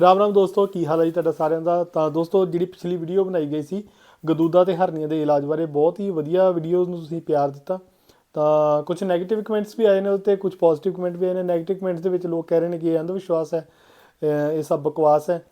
ਰਾਮ ਰਾਮ ਦੋਸਤੋ, ਕੀ ਹਾਲ ਹੈ ਜੀ ਤੁਹਾਡਾ ਸਾਰਿਆਂ ਦਾ? ਤਾਂ ਦੋਸਤੋ, ਜਿਹੜੀ ਪਿਛਲੀ ਵੀਡੀਓ ਬਣਾਈ ਗਈ ਸੀ, ਗਦੂਦਾ ਤੇ ਹਰਨੀਆਂ ਦੇ ਇਲਾਜ ਬਾਰੇ ਬਹੁਤ ਹੀ ਵਧੀਆ ਵੀਡੀਓ ਨੂੰ ਤੁਸੀਂ ਪਿਆਰ ਦਿੱਤਾ। ਤਾਂ ਕੁਝ 네ਗੇਟਿਵ ਕਮੈਂਟਸ ਵੀ ਆਏ ਨੇ ਉੱਤੇ ਕੁਝ ਪੋਜ਼ਿਟਿਵ ਕਮੈਂਟ ਵੀ ਆਏ ਨੇ। 네ਗੇਟਿਵ ਕਮੈਂਟਸ ਦੇ ਵਿੱਚ ਲੋਕ ਕਹਿ ਰਹੇ ਨੇ ਕਿ ਇਹ ਅੰਧ ਵਿਸ਼ਵਾਸ ਹੈ, ਇਹ ਸਭ ਬਕਵਾਸ ਹੈ,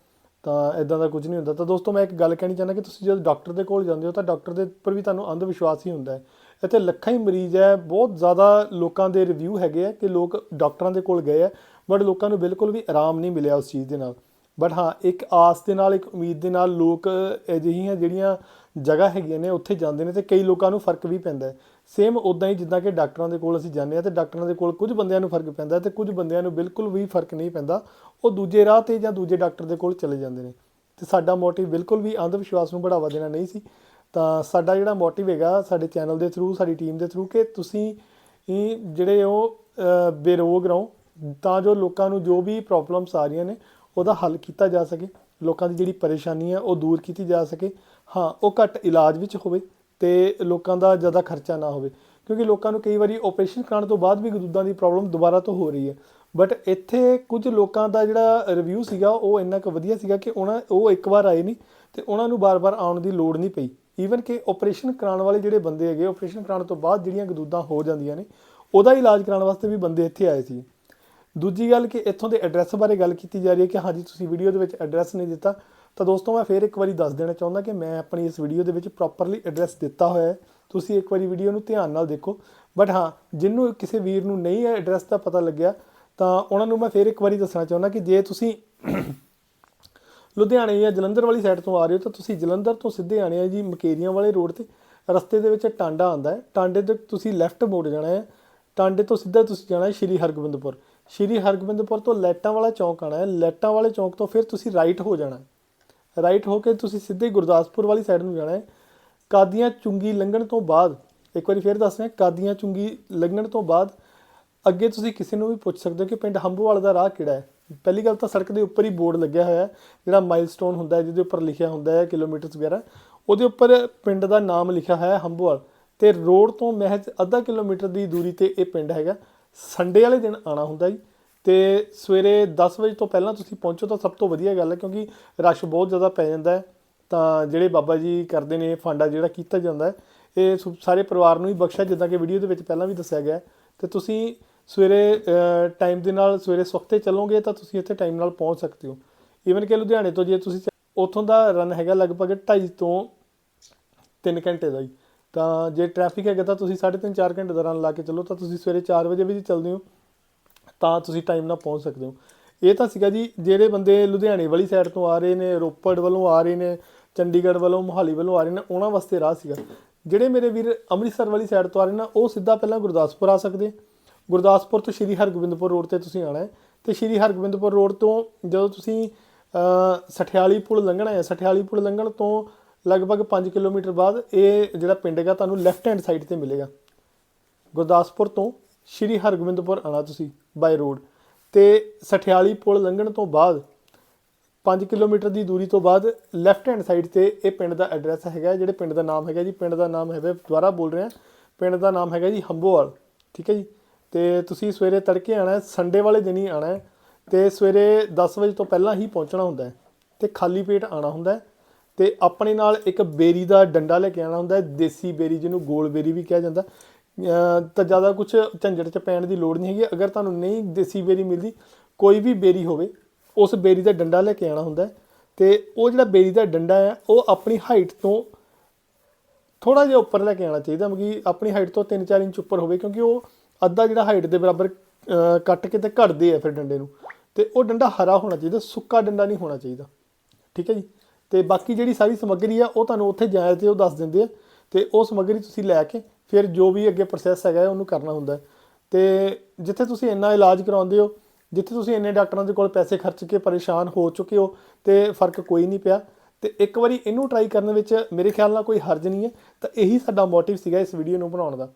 ਤਾਂ ਇਦਾਂ ਦਾ ਕੁਝ ਨਹੀਂ ਹੁੰਦਾ। ਤਾਂ ਦੋਸਤੋ, ਮੈਂ ਇੱਕ ਗੱਲ ਕਹਿਣੀ ਚਾਹੁੰਦਾ ਕਿ ਤੁਸੀਂ ਜਦੋਂ ਡਾਕਟਰ ਦੇ ਕੋਲ ਜਾਂਦੇ ਹੋ, ਤਾਂ ਡਾਕਟਰ ਦੇ ਉੱਪਰ ਵੀ ਤੁਹਾਨੂੰ ਅੰਧ ਵਿਸ਼ਵਾਸ ਹੀ ਹੁੰਦਾ ਹੈ। ਇੱਥੇ ਲੱਖਾਂ ਹੀ ਮਰੀਜ਼ ਹੈ, ਬਹੁਤ ਜ਼ਿਆਦਾ ਲੋਕਾਂ ਦੇ ਰਿਵਿਊ ਹੈਗੇ ਆ ਕਿ ਲੋਕ ਡਾਕਟਰਾਂ ਦੇ ਕੋਲ ਗਏ ਆ ਬਟ ਲੋਕਾਂ ਨੂੰ ਬਿਲਕੁਲ ਵੀ ਆਰਾਮ ਨਹੀਂ ਮਿਲਿਆ ਉਸ ਚੀਜ਼ ਦੇ ਨਾਲ। ਬਟ ਹਾਂ, ਇੱਕ ਆਸ ਦੇ ਨਾਲ, ਇੱਕ ਉਮੀਦ ਦੇ ਨਾਲ ਲੋਕ ਅਜਿਹੀਆਂ ਜਿਹੜੀਆਂ ਜਗ੍ਹਾ ਹੈਗੀਆਂ ਨੇ, ਉੱਥੇ ਜਾਂਦੇ ਨੇ ਤੇ ਕਈ ਲੋਕਾਂ ਨੂੰ ਫ਼ਰਕ ਵੀ ਪੈਂਦਾ ਹੈ। ਸੇਮ ਉਦਾਂ ਹੀ ਜਿੱਦਾਂ ਕਿ ਡਾਕਟਰਾਂ ਦੇ ਕੋਲ ਅਸੀਂ ਜਾਂਦੇ ਆ ਤੇ ਡਾਕਟਰਾਂ ਦੇ ਕੋਲ ਕੁਝ ਬੰਦਿਆਂ ਨੂੰ ਫ਼ਰਕ ਪੈਂਦਾ ਤੇ ਕੁਝ ਬੰਦਿਆਂ ਨੂੰ ਬਿਲਕੁਲ ਵੀ ਫ਼ਰਕ ਨਹੀਂ ਪੈਂਦਾ। ਉਹ ਦੂਜੇ ਰਾਹ ਤੇ ਜਾਂ ਦੂਜੇ ਡਾਕਟਰ ਦੇ ਕੋਲ ਚਲੇ ਜਾਂਦੇ ਨੇ। ਤੇ ਸਾਡਾ ਮੋਟਿਵ ਬਿਲਕੁਲ ਵੀ ਅੰਧ ਵਿਸ਼ਵਾਸ ਨੂੰ ਬੜਾਵਾ ਦੇਣਾ ਨਹੀਂ ਸੀ। ਤਾਂ ਸਾਡਾ ਜਿਹੜਾ ਮੋਟਿਵ ਹੈਗਾ, ਸਾਡੇ ਚੈਨਲ ਦੇ ਥਰੂ, ਸਾਡੀ ਟੀਮ ਦੇ ਥਰੂ ਕਿ ਤੁਸੀਂ ਜਿਹੜੇ ਉਹ ਬੇਰੋਗ ਰਹੋ। ਤਾਂ ਜੋ ਲੋਕਾਂ ਨੂੰ ਜੋ ਵੀ ਪ੍ਰੋਬਲਮਸ ਆ ਰਹੀਆਂ ਨੇ ਉਹਦਾ ਹੱਲ ਕੀਤਾ ਜਾ ਸਕੇ, ਲੋਕਾਂ ਦੀ ਜਿਹੜੀ ਪਰੇਸ਼ਾਨੀ ਹੈ ਉਹ ਦੂਰ ਕੀਤੀ ਜਾ ਸਕੇ। ਹਾਂ, ਉਹ ਘੱਟ ਇਲਾਜ ਵਿੱਚ ਹੋਵੇ ਤੇ ਲੋਕਾਂ ਦਾ ਜ਼ਿਆਦਾ ਖਰਚਾ ਨਾ ਹੋਵੇ, ਕਿਉਂਕਿ ਲੋਕਾਂ ਨੂੰ ਕਈ ਵਾਰੀ ਆਪਰੇਸ਼ਨ ਕਰਾਉਣ ਤੋਂ ਬਾਅਦ ਵੀ ਗਦੂਦਾਂ ਦੀ ਪ੍ਰੋਬਲਮ ਦੁਬਾਰਾ ਤੋਂ ਹੋ ਰਹੀ ਹੈ। ਬਟ ਇੱਥੇ ਕੁਝ ਲੋਕਾਂ ਦਾ ਜਿਹੜਾ ਰਿਵਿਊ ਸੀਗਾ, ਉਹ ਇੰਨਾ ਕੁ ਵਧੀਆ ਸੀਗਾ ਕਿ ਉਹਨਾਂ, ਉਹ ਇੱਕ ਵਾਰ ਆਏ ਨਹੀਂ ਤੇ ਉਹਨਾਂ ਨੂੰ ਬਾਰ-ਬਾਰ ਆਉਣ ਦੀ ਲੋੜ ਨਹੀਂ ਪਈ। ਈਵਨ ਕਿ ਆਪਰੇਸ਼ਨ ਕਰਾਉਣ ਵਾਲੇ ਜਿਹੜੇ ਬੰਦੇ ਹੈਗੇ ਆਪਰੇਸ਼ਨ ਕਰਾਉਣ ਤੋਂ ਬਾਅਦ ਜਿਹੜੀਆਂ ਗਦੂਦਾਂ ਹੋ ਜਾਂਦੀਆਂ ਨੇ, ਉਹਦਾ ਇਲਾਜ ਕਰਾਉਣ ਵਾਸਤੇ ਵੀ ਬੰਦੇ ਇੱਥੇ ਆਏ ਸੀ। ਦੂਜੀ ਗੱਲ ਕਿ ਇੱਥੋਂ ਦੇ ਐਡਰੈਸ ਬਾਰੇ ਗੱਲ ਕੀਤੀ ਜਾ ਰਹੀ ਹੈ ਕਿ ਹਾਂਜੀ, ਤੁਸੀਂ ਵੀਡੀਓ ਦੇ ਵਿੱਚ ਐਡਰੈਸ ਨਹੀਂ ਦਿੱਤਾ। ਤਾਂ ਦੋਸਤੋ, ਮੈਂ ਫੇਰ ਇੱਕ ਵਾਰੀ ਦੱਸ ਦੇਣਾ ਚਾਹੁੰਦਾ ਕਿ ਮੈਂ ਆਪਣੀ ਇਸ ਵੀਡੀਓ ਦੇ ਵਿੱਚ ਪ੍ਰੋਪਰਲੀ ਐਡਰੈਸ ਦਿੱਤਾ ਹੋਇਆ ਹੈ। ਤੁਸੀਂ ਇੱਕ ਵਾਰੀ ਵੀਡੀਓ ਨੂੰ ਧਿਆਨ ਨਾਲ ਦੇਖੋ। ਬਟ ਹਾਂ ਜਿੰਨੂੰ ਕਿਸੇ ਵੀਰ ਨੂੰ ਨਹੀਂ ਐਡਰੈਸ ਦਾ ਪਤਾ ਲੱਗਿਆ, ਤਾਂ ਉਹਨਾਂ ਨੂੰ ਮੈਂ ਫੇਰ ਇੱਕ ਵਾਰੀ ਦੱਸਣਾ ਚਾਹੁੰਦਾ ਕਿ ਜੇ ਤੁਸੀਂ ਲੁਧਿਆਣੇ ਜਾਂ ਜਲੰਧਰ ਵਾਲੀ ਸਾਈਡ ਤੋਂ ਆ ਰਹੇ ਹੋ, ਤਾਂ ਤੁਸੀਂ ਜਲੰਧਰ ਤੋਂ ਸਿੱਧੇ ਆਣੇ ਆ ਜੀ ਮਕੇਰੀਆਂ ਵਾਲੇ ਰੋਡ ਤੇ। ਰਸਤੇ ਦੇ ਵਿੱਚ ਟਾਂਡਾ ਆਂਦਾ ਹੈ। ਟਾਂਡੇ ਤੋਂ ਤੁਸੀਂ ਲੈਫਟ ਮੋੜ ਜਾਣਾ ਹੈ। ਟਾਂਡੇ ਤੋਂ ਸਿੱਧਾ ਤੁਸੀਂ ਜਾਣਾ ਹੈ ਸ਼੍ਰੀ ਹਰਗੋਬਿੰਦਪੁਰ। ਸ਼੍ਰੀ ਹਰਗੋਬਿੰਦਪੁਰ ਤੋਂ ਲੈਟਾਂ ਵਾਲਾ ਚੌਂਕ ਆਣਾ ਹੈ। ਲੈਟਾਂ ਵਾਲੇ ਚੌਂਕ ਤੋਂ ਫਿਰ ਤੁਸੀਂ ਰਾਈਟ ਹੋ ਜਾਣਾ ਹੈ। ਰਾਈਟ ਹੋ ਕੇ ਤੁਸੀਂ ਸਿੱਧੇ ਗੁਰਦਾਸਪੁਰ ਵਾਲੀ ਸਾਈਡ ਨੂੰ ਜਾਣਾ ਹੈ। ਕਾਦੀਆਂ ਚੁੰਗੀ ਲੰਘਣ ਤੋਂ ਬਾਅਦ, ਇੱਕ ਵਾਰੀ ਫਿਰ ਦੱਸ ਰਿਹਾ ਕਾਦੀਆਂ ਚੁੰਗੀ ਲੰਘਣ ਤੋਂ ਬਾਅਦ ਅੱਗੇ ਤੁਸੀਂ ਕਿਸੇ ਨੂੰ ਵੀ ਪੁੱਛ ਸਕਦੇ ਹੋ ਕਿ ਪਿੰਡ ਹੰਬੋਵਾਲ ਦਾ ਰਾਹ ਕਿਹੜਾ ਹੈ। ਪਹਿਲੀ ਗੱਲ ਤਾਂ ਸੜਕ ਦੇ ਉੱਪਰ ਹੀ ਬੋਰਡ ਲੱਗਿਆ ਹੋਇਆ ਹੈ, ਜਿਹੜਾ ਮਾਈਲਸਟੋਨ ਹੁੰਦਾ ਹੈ, ਜਿਹਦੇ ਉੱਪਰ ਲਿਖਿਆ ਹੁੰਦਾ ਹੈ ਕਿਲੋਮੀਟਰਸ ਵਗੈਰਾ। ਉਹਦੇ ਉੱਪਰ ਪਿੰਡ ਦਾ ਨਾਮ ਲਿਖਿਆ ਹੋਇਆ ਹੈ ਹੰਬੋਵਾਲ ਤੇ ਰੋਡ ਤੋਂ ਮਹਿਜ਼ ਅੱਧਾ ਕਿਲੋਮੀਟਰ ਦੀ ਦੂਰੀ ਤੇ ਇਹ ਪਿੰਡ ਹੈਗਾ। ਸੰਡੇ ਵਾਲੇ ਦਿਨ ਆਣਾ ਹੁੰਦਾ ਜੀ। ਤੇ ਸਵੇਰੇ 10 ਵਜੇ ਤੋਂ ਪਹਿਲਾਂ ਤੁਸੀਂ ਪਹੁੰਚੋ ਤਾਂ ਸਭ ਤੋਂ ਵਧੀਆ ਗੱਲ ਹੈ ਕਿਉਂਕਿ ਰਸ਼ ਬਹੁਤ ਜ਼ਿਆਦਾ ਪੈ ਜਾਂਦਾ ਹੈ। ਤਾਂ ਜਿਹੜੇ ਬਾਬਾ ਜੀ ਕਰਦੇ ਨੇ ਫਾਂਡਾ ਜਿਹੜਾ ਕੀਤਾ ਜਾਂਦਾ ਹੈ, ਇਹ ਸੁ- ਸਾਰੇ ਪਰਿਵਾਰ ਨੂੰ ਹੀ ਬਖਸ਼ਿਆ, ਜਿੱਦਾਂ ਕਿ ਵੀਡੀਓ ਦੇ ਵਿੱਚ ਪਹਿਲਾਂ ਵੀ ਦੱਸਿਆ ਗਿਆ ਹੈ। ਤੇ ਤੁਸੀਂ ਸਵੇਰੇ ਟਾਈਮ ਦੇ ਨਾਲ ਸਵੇਰੇ ਸਵਖਤੇ ਚੱਲੋਗੇ ਤਾਂ ਤੁਸੀਂ ਇੱਥੇ ਟਾਈਮ ਨਾਲ ਪਹੁੰਚ ਸਕਦੇ ਹੋ। ਈਵਨ ਕਿ ਲੁਧਿਆਣੇ ਤੋਂ ਜੇ ਤੁਸੀਂ ਉੱਥੋਂ ਦਾ ਰਨ ਹੈਗਾ ਲਗਭਗ 2.5 ਤੋਂ 3 ਘੰਟੇ ਦਾ ਜੀ। ਤਾਂ ਜੇ ਟ੍ਰੈਫਿਕ ਹੈਗਾ ਤਾਂ ਤੁਸੀਂ 3.5 4 ਘੰਟੇ ਦੌਰਾਨ ਲਾ ਕੇ ਚੱਲੋ, ਤਾਂ ਤੁਸੀਂ ਸਵੇਰੇ 4 ਵਜੇ ਵੀ ਚੱਲਦੇ ਹੋ, ਤਾਂ ਤੁਸੀਂ ਟਾਈਮ ਨਾਲ ਪਹੁੰਚ ਸਕਦੇ ਹੋ। ਇਹ ਤਾਂ ਸੀਗਾ ਜੀ, ਜਿਹੜੇ ਬੰਦੇ ਲੁਧਿਆਣੇ ਵਾਲੀ ਸਾਈਡ ਤੋਂ ਆ ਰਹੇ ਨੇ, ਰੋਪੜ ਵੱਲੋਂ ਆ ਰਹੇ ਨੇ, ਚੰਡੀਗੜ੍ਹ ਵੱਲੋਂ, ਮੋਹਾਲੀ ਵੱਲੋਂ ਆ ਰਹੇ ਨੇ, ਉਹਨਾਂ ਵਾਸਤੇ ਰਾਹ ਸੀਗਾ। ਜਿਹੜੇ ਮੇਰੇ ਵੀਰ ਅੰਮ੍ਰਿਤਸਰ ਵਾਲੀ ਸਾਈਡ ਤੋਂ ਆ ਰਹੇ ਨੇ, ਉਹ ਸਿੱਧਾ ਪਹਿਲਾਂ ਗੁਰਦਾਸਪੁਰ ਆ ਸਕਦੇ। ਗੁਰਦਾਸਪੁਰ ਤੋਂ ਸ਼੍ਰੀ ਹਰਗੋਬਿੰਦਪੁਰ ਰੋਡ ਤੇ ਤੁਸੀਂ ਆਣਾ ਹੈ। ਤੇ ਸ਼੍ਰੀ ਹਰਗੋਬਿੰਦਪੁਰ ਰੋਡ ਤੋਂ ਜਦੋਂ ਤੁਸੀਂ ਸਠਿਆਲੀ ਪੁਲ ਲੰਘਣਾ ਹੈ, ਸਠਿਆਲੀ ਪੁਲ ਲੰਘਣ ਤੋਂ ਲਗਭਗ 5 ਕਿਲੋਮੀਟਰ ਬਾਅਦ ਇਹ ਜਿਹੜਾ ਪਿੰਡ ਹੈਗਾ ਤੁਹਾਨੂੰ ਲੈਫਟ ਹੈਂਡ ਸਾਈਡ ਤੇ ਮਿਲੇਗਾ। ਗੁਰਦਾਸਪੁਰ ਤੋਂ ਸ਼੍ਰੀ ਹਰਗੋਬਿੰਦਪੁਰ ਆਣਾ ਤੁਸੀਂ ਬਾਈ ਰੋਡ ਤੇ ਸਠਿਆਲੀ ਪੁਲ ਲੰਘਣ ਤੋਂ ਬਾਅਦ 5 ਕਿਲੋਮੀਟਰ ਦੀ ਦੂਰੀ ਤੋਂ ਬਾਅਦ ਲੈਫਟ ਹੈਂਡ ਸਾਈਡ ਤੇ ਇਹ ਪਿੰਡ ਦਾ ਐਡਰੈਸ ਹੈਗਾ, ਜਿਹੜੇ ਪਿੰਡ ਦਾ ਨਾਮ ਹੈਗਾ ਜੀ, ਪਿੰਡ ਦਾ ਨਾਮ ਹੈਗਾ, ਦੁਬਾਰਾ ਬੋਲ ਰਿਹਾ, ਪਿੰਡ ਦਾ ਨਾਮ ਹੈਗਾ ਜੀ ਹੰਬੋਵਾਲ, ਠੀਕ ਹੈ ਜੀ। ਤੇ ਤੁਸੀਂ ਸਵੇਰੇ ਤੜਕੇ ਆਣਾ ਹੈ ਸੰਡੇ ਵਾਲੇ ਦਿਨ ਹੀ ਆਣਾ ਹੈ, ਤੇ ਸਵੇਰੇ 10 ਵਜੇ ਤੋਂ ਪਹਿਲਾਂ ਹੀ ਪਹੁੰਚਣਾ ਹੁੰਦਾ ਹੈ, ਤੇ ਖਾਲੀ ਪੇਟ ਆਣਾ ਹੁੰਦਾ ਹੈ। ਤੇ ਆਪਣੇ ਨਾਲ ਇੱਕ ਬੇਰੀ ਦਾ ਡੰਡਾ ਲੈ ਕੇ ਆਣਾ ਹੁੰਦਾ ਹੈ, ਦੇਸੀ ਬੇਰੀ ਜਿਹਨੂੰ ਗੋਲ ਬੇਰੀ ਵੀ ਕਿਹਾ ਜਾਂਦਾ। ਤਾਂ ਜ਼ਿਆਦਾ ਕੁਝ ਝੰਜਟ ਚ ਪੈਣ ਦੀ ਲੋੜ ਨਹੀਂ ਹੈਗੀ। ਅਗਰ ਤੁਹਾਨੂੰ ਨਹੀਂ ਦੇਸੀ ਬੇਰੀ ਮਿਲਦੀ, ਕੋਈ ਵੀ ਬੇਰੀ ਹੋਵੇ, ਉਸ ਬੇਰੀ ਦਾ ਡੰਡਾ ਲੈ ਕੇ ਆਣਾ ਹੁੰਦਾ ਹੈ ਤੇ ਉਹ ਜਿਹੜਾ ਬੇਰੀ ਦਾ ਡੰਡਾ ਹੈ, ਉਹ ਆਪਣੀ ਹਾਈਟ ਤੋਂ ਥੋੜਾ ਜਿਹਾ ਉੱਪਰ ਲੈ ਕੇ ਆਣਾ ਚਾਹੀਦਾ ਕਿ ਆਪਣੀ ਹਾਈਟ ਤੋਂ 3-4 ਇੰਚ ਉੱਪਰ ਹੋਵੇ, ਕਿਉਂਕਿ ਉਹ ਅੱਧਾ ਜਿਹੜਾ ਹਾਈਟ ਦੇ ਬਰਾਬਰ ਕੱਟ ਕੇ ਤੇ ਘੜਦੇ ਆ ਫਿਰ ਡੰਡੇ ਨੂੰ। ਤੇ ਉਹ ਡੰਡਾ ਹਰਾ ਹੋਣਾ ਚਾਹੀਦਾ, ਸੁੱਕਾ ਡੰਡਾ ਨਹੀਂ ਹੋਣਾ ਚਾਹੀਦਾ। ਠੀਕ ਹੈ ਜੀ? ਤੇ ਬਾਕੀ ਜਿਹੜੀ ਸਾਰੀ ਸਮੱਗਰੀ ਆ, ਉਹ ਤੁਹਾਨੂੰ ਉੱਥੇ ਜਾਇਜ਼ ਤੇ ਉਹ ਦੱਸ ਦਿੰਦੇ ਆ। ਤੇ ਉਹ ਸਮੱਗਰੀ ਤੁਸੀਂ ਲੈ ਕੇ ਫਿਰ ਜੋ ਵੀ ਅੱਗੇ ਪ੍ਰੋਸੈਸ ਹੈਗਾ ਉਹਨੂੰ ਕਰਨਾ ਹੁੰਦਾ ਹੈ। ਤੇ ਜਿੱਥੇ ਤੁਸੀਂ ਇੰਨਾ ਇਲਾਜ ਕਰਾਉਂਦੇ ਹੋ, ਜਿੱਥੇ ਤੁਸੀਂ ਇੰਨੇ ਡਾਕਟਰਾਂ ਦੇ ਕੋਲ ਪੈਸੇ ਖਰਚ ਕੇ ਪਰੇਸ਼ਾਨ ਹੋ ਚੁੱਕੇ ਹੋ, ਤੇ ਫ਼ਰਕ ਕੋਈ ਨਹੀਂ ਪਿਆ। ਤੇ ਇੱਕ ਵਾਰੀ ਇਹਨੂੰ ਟਰਾਈ ਕਰਨ ਵਿੱਚ ਮੇਰੇ ਖਿਆਲ ਨਾਲ ਕੋਈ ਹਰਜ ਨਹੀਂ ਹੈ। ਤਾਂ ਇਹੀ ਸਾਡਾ ਮੋਟਿਵ ਸੀਗਾ ਇਸ ਵੀਡੀਓ ਨੂੰ ਬਣਾਉਣ ਦਾ।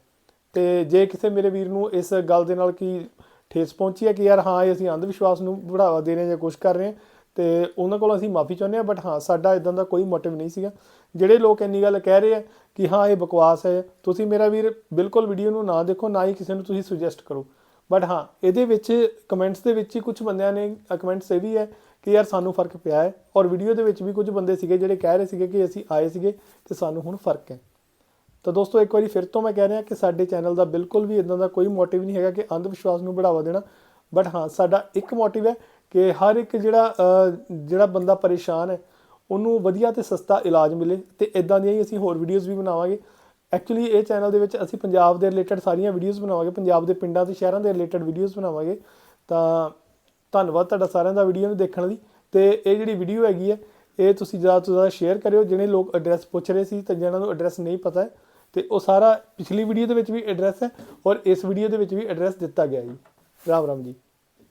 ਤੇ ਜੇ ਕਿਸੇ ਮੇਰੇ ਵੀਰ ਨੂੰ ਇਸ ਗੱਲ ਦੇ ਨਾਲ ਕੀ ਠੇਸ ਪਹੁੰਚੀ ਹੈ ਕਿ ਯਾਰ, ਹਾਂ, ਇਹ ਅਸੀਂ ਅੰਧ ਵਿਸ਼ਵਾਸ ਨੂੰ ਬੜਾਵਾ ਦੇ ਰਹੇ ਹਾਂ ਜਾਂ ਕੁਝ ਕਰ ਰਹੇ ਹਾਂ ਤੇ ਉਹਨਾਂ ਕੋਲ ਅਸੀਂ ਮਾਫੀ ਚਾਹੁੰਦੇ ਹਾਂ ਬਟ ਹਾਂ, ਸਾਡਾ ਇਦਾਂ ਦਾ ਕੋਈ ਮੋਟਿਵ ਨਹੀਂ ਸੀਗਾ। ਜਿਹੜੇ ਲੋਕ ਇੰਨੀ ਗੱਲ ਕਹਿ ਰਹੇ ਆ ਕਿ ਹਾਂ, ਇਹ ਬਕਵਾਸ ਹੈ, ਤੁਸੀਂ ਮੇਰਾ ਵੀਰ ਬਿਲਕੁਲ ਵੀਡੀਓ ਨੂੰ ਨਾ ਦੇਖੋ, ਨਾ ਹੀ ਕਿਸੇ ਨੂੰ ਤੁਸੀਂ ਸੁਜੈਸਟ ਕਰੋ। ਬਟ ਹਾਂ, ਇਹਦੇ ਵਿੱਚ ਕਮੈਂਟਸ ਦੇ ਵਿੱਚ ਹੀ ਕੁਝ ਬੰਦਿਆਂ ਨੇ ਕਮੈਂਟਸ ਇਹ ਵੀ ਹੈ ਕਿ ਯਾਰ ਸਾਨੂੰ ਫ਼ਰਕ ਪਿਆ ਹੈ। ਔਰ ਵੀਡੀਓ ਦੇ ਵਿੱਚ ਵੀ ਕੁਝ ਬੰਦੇ ਸੀਗੇ ਜਿਹੜੇ ਕਹਿ ਰਹੇ ਸੀਗੇ ਕਿ ਅਸੀਂ ਆਏ ਸੀਗੇ ਤੇ ਸਾਨੂੰ ਹੁਣ ਫ਼ਰਕ ਹੈ। ਤਾਂ ਦੋਸਤੋ, ਇੱਕ ਵਾਰੀ ਫਿਰ ਤੋਂ ਮੈਂ ਕਹਿ ਰਿਹਾ ਕਿ ਸਾਡੇ ਚੈਨਲ ਦਾ ਬਿਲਕੁਲ ਵੀ ਇਦਾਂ ਦਾ ਕੋਈ ਮੋਟਿਵ ਨਹੀਂ ਹੈਗਾ ਕਿ ਅੰਧ ਵਿਸ਼ਵਾਸ ਨੂੰ ਬੜਾਵਾ ਦੇਣਾ। ਬਟ ਹਾਂ, ਸਾਡਾ ਇੱਕ ਮੋਟਿਵ ਹੈ ਕਿ ਹਰ ਇੱਕ ਜਿਹੜਾ ਜਿਹੜਾ ਬੰਦਾ ਪਰੇਸ਼ਾਨ ਹੈ, ਉਹਨੂੰ ਵਧੀਆ ਤੇ ਸਸਤਾ ਇਲਾਜ ਮਿਲੇ ਤੇ ਇਦਾਂ ਦੀਆਂ ਹੀ ਅਸੀਂ ਹੋਰ ਵੀਡੀਓਜ਼ ਵੀ ਬਣਾਵਾਂਗੇ। ਐਕਚੁਅਲੀ ਇਹ ਚੈਨਲ ਦੇ ਵਿੱਚ ਅਸੀਂ ਪੰਜਾਬ ਦੇ ਰਿਲੇਟਡ ਸਾਰੀਆਂ ਵੀਡੀਓਜ਼ ਬਣਾਵਾਂਗੇ, ਪੰਜਾਬ ਦੇ ਪਿੰਡਾਂ ਤੇ ਸ਼ਹਿਰਾਂ ਦੇ ਰਿਲੇਟਡ ਵੀਡੀਓਜ਼ ਬਣਾਵਾਂਗੇ। ਤਾਂ ਧੰਨਵਾਦ ਤੁਹਾਡਾ ਸਾਰਿਆਂ ਦਾ ਵੀਡੀਓ ਨੂੰ ਦੇਖਣ ਲਈ। ਤੇ ਇਹ ਜਿਹੜੀ ਵੀਡੀਓ ਹੈਗੀ ਹੈ, ਇਹ ਤੁਸੀਂ ਜ਼ਿਆਦਾ ਤੋਂ ਜ਼ਿਆਦਾ ਸ਼ੇਅਰ ਕਰਿਓ। ਜਿਹੜੇ ਲੋਕ ਐਡਰੈਸ ਪੁੱਛ ਰਹੇ ਸੀ ਤੇ ਜਿਹਨਾਂ ਨੂੰ ਐਡਰੈਸ ਨਹੀਂ ਪਤਾ ਹੈ, ਤੇ ਉਹ ਸਾਰਾ ਪਿਛਲੀ ਵੀਡੀਓ ਦੇ ਵਿੱਚ ਵੀ ਐਡਰੈਸ ਹੈ ਔਰ ਇਸ ਵੀਡੀਓ ਦੇ ਵਿੱਚ ਵੀ ਐਡਰੈਸ ਦਿੱਤਾ ਗਿਆ ਜੀ। ਰਾਮ ਰਾਮ ਜੀ।